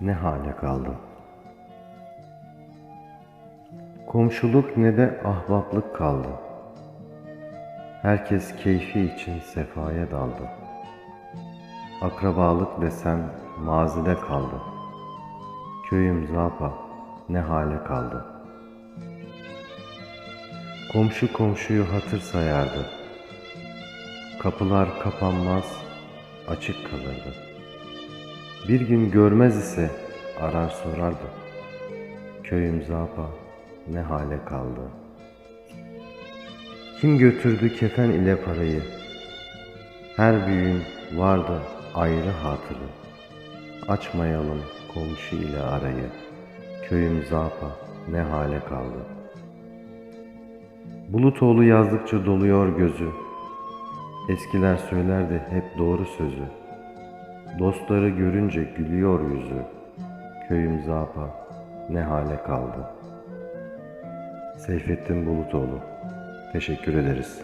ne hale kaldı. Komşuluk ne de ahbaplık kaldı. Herkes keyfi için sefaya daldı. Akrabalık desem mazide kaldı. Köyüm zapa ne hale kaldı. Komşu komşuyu hatır sayardı. Kapılar kapanmaz, açık kalırdı. Bir gün görmez ise arar sorardı. Köyüm zapa ne hale kaldı. Kim götürdü kefen ile parayı? Her büyüğün vardı ayrı hatırı. Açmayalım komşu ile arayı. Köyüm zapa ne hale kaldı. Bulutoğlu yazdıkça doluyor gözü. Eskiler söylerdi hep doğru sözü. Dostları görünce gülüyor yüzü. Köyüm zapa ne hale kaldı. Seyfettin Bulutoğlu. Teşekkür ederiz.